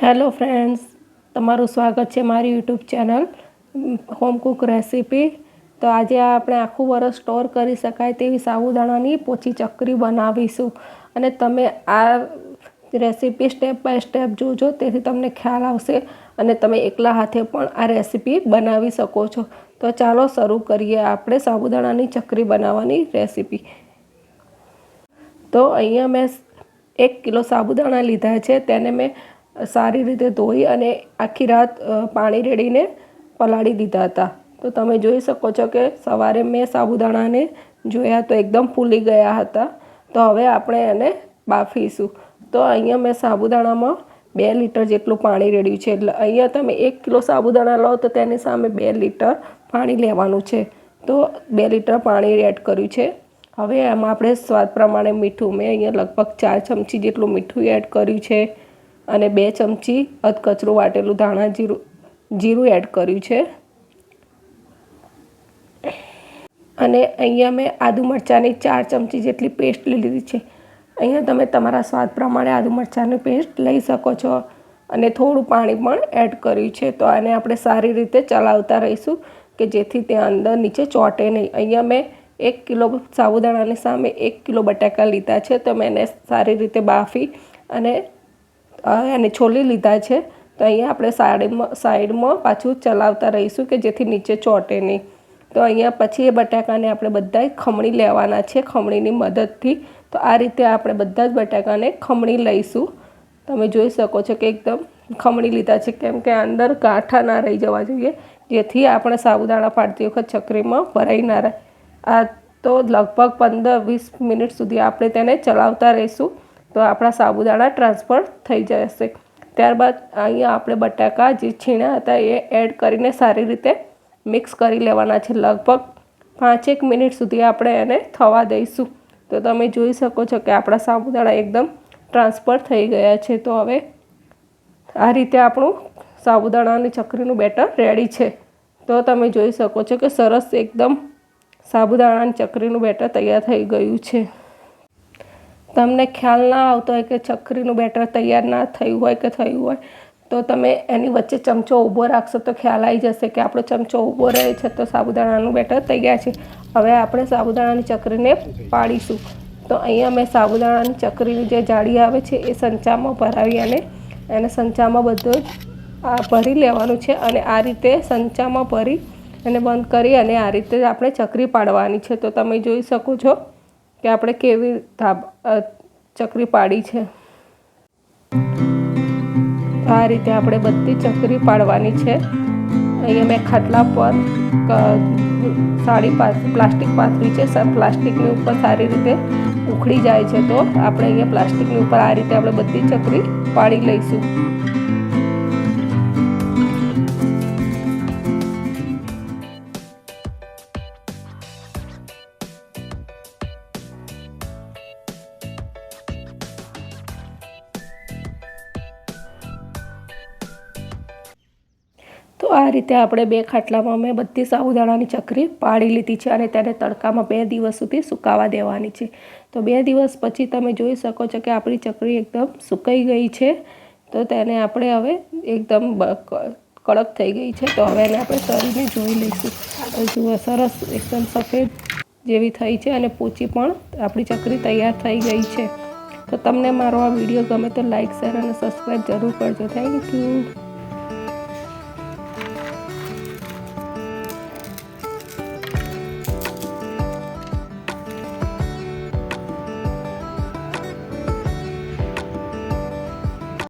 Hello friends, તમારું સ્વાગત છે મારી YouTube channel, home cook recipe. તો આજે આપણે આખું વરસ સ્ટોર કરી શકાય તેવી સાબુદાણાની પોચી ચકરી બનાવીશું. અને તમે આ રેસીપી સ્ટેપ બાય સ્ટેપ જોજો, તેથી તમને ખ્યાલ આવશે અને તમે એકલા હાથે પણ આ રેસીપી બનાવી શકો છો. તો ચાલો શરૂ કરીએ આપણે સાબુદાણાની ચકરી બનાવવાની રેસીપી. તો અહીંયા મેં એક કિલો સાબુદાણા લીધા છે, તેને મેં સારી રીતે ધોઈ અને આખી રાત પાણી રેડીને પલાળી દીધા હતા. તો તમે જોઈ શકો છો કે સવારે મેં સાબુદાણાને જોયા તો એકદમ ફૂલી ગયા હતા. તો હવે આપણે એને બાફીશું. તો અહીંયા મેં સાબુદાણામાં બે લીટર જેટલું પાણી રેડ્યું છે. એટલે અહીંયા તમે એક કિલો સાબુદાણા લો તો તેની સામે બે લીટર પાણી લેવાનું છે. તો બે લીટર પાણી એડ કર્યું છે. હવે એમાં આપણે સ્વાદ પ્રમાણે મીઠું. મેં અહીંયા લગભગ ચાર ચમચી જેટલું મીઠું એડ કર્યું છે. અને બે ચમચી અધકચરું વાટેલું ધાણા જીરું જીરું એડ કર્યું છે. અને અહીંયા મેં આદુ મરચાંની ચાર ચમચી જેટલી પેસ્ટ લીધી છે. અહીંયા તમે તમારા સ્વાદ પ્રમાણે આદુ મરચાંની પેસ્ટ લઈ શકો છો અને થોડું પાણી પણ એડ કર્યું છે. તો આને આપણે સારી રીતે ચલાવતા રહીશું કે જેથી ત્યાં અંદર નીચે ચોંટે નહીં. અહીંયા મેં એક કિલો સાબુદાણાની સામે એક કિલો બટાકા લીધા છે. તો મેં એને સારી રીતે બાફી અને એને છોલી લીધા છે. તો અહીંયા આપણે સાઈડમાં સાઈડમાં પાછું ચલાવતા રહીશું કે જેથી નીચે ચોંટે નહીં. તો અહીંયા પછી એ બટાકાને આપણે બધા ખમણી લેવાના છે, ખમણીની મદદથી. તો આ રીતે આપણે બધા જ બટાકાને ખમણી લઈશું. તમે જોઈ શકો છો કે એકદમ ખમણી લીધા છે, કેમ કે અંદર ગાંઠા ના રહી જવા જોઈએ, જેથી આપણે સાબુદાણા પાડતી વખત ચકરીમાં ભરાઈ ના રહે. આ તો લગભગ પંદર વીસ મિનિટ સુધી આપણે તેને ચલાવતા રહીશું. તો આપણા સાબુદાણા ટ્રાન્સફર થઈ જશે. ત્યારબાદ અહીંયા આપણે બટાકા જે છીણ્યા હતા એ એડ કરીને સારી રીતે મિક્સ કરી લેવાના છે. લગભગ પાંચેક મિનિટ સુધી આપણે એને થવા દઈશું. તો તમે જોઈ શકો છો કે આપણા સાબુદાણા એકદમ ટ્રાન્સફર થઈ ગયા છે. તો હવે આ રીતે આપણું સાબુદાણાની ચકરીનું બેટર રેડી છે. તો તમે જોઈ શકો છો કે સરસ એકદમ સાબુદાણાની ચકરીનું બેટર તૈયાર થઈ ગયું છે. તમને ખ્યાલ ના આવતો હોય કે ચકરીનું બેટર તૈયાર ના થયું હોય કે થયું હોય, તો તમે એની વચ્ચે ચમચો ઊભો રાખશો તો ખ્યાલ આવી જશે કે આપણો ચમચો ઊભો રહે છે તો સાબુદાણાનું બેટર તૈયાર છે. હવે આપણે સાબુદાણાની ચકરીને પાડીશું. તો અહીંયા મેં સાબુદાણાની ચકરીની જે જાળી આવે છે એ સંચામાં ભરાવી અને એને સંચામાં બધું આ ભરી લેવાનું છે અને આ રીતે સંચામાં ભરી અને બંધ કરી અને આ રીતે આપણે ચકરી પાડવાની છે. તો તમે જોઈ શકો છો કે આપણે કેવી ચકરી પાડી છે? આ રીતે આપણે બધી ચકરી પાડવાની છે. અહીંયા મેં ખાટલા પર સાડી પ્લાસ્ટિક પાથરી છે. પ્લાસ્ટિકની ઉપર સારી રીતે ઉખડી જાય છે તો આપણે અહીંયા પ્લાસ્ટિકની ઉપર આ રીતે આપણે બધી ચકરી પાડી લઈશું. તો આ રીતે આપણે બે ખાટલામાં મેં બધી સાબુદાણાની ચકરી પાડી લીધી છે અને તેને તડકામાં બે દિવસ સુધી સુકાવા દેવાની છે. તો બે દિવસ પછી તમે જોઈ શકો છો કે આપણી ચકરી એકદમ સુકાઈ ગઈ છે. તો તેને આપણે હવે એકદમ કડક થઈ ગઈ છે. તો હવે એને આપણે તરીને જોઈ લઈશું. જુઓ, સરસ એકદમ સફેદ જેવી થઈ છે અને પોચી પણ આપણી ચકરી તૈયાર થઈ ગઈ છે. તો તમને મારો આ વીડિયો ગમે તો લાઇક શેર અને સબસ્ક્રાઈબ જરૂર કરજો. Thank you.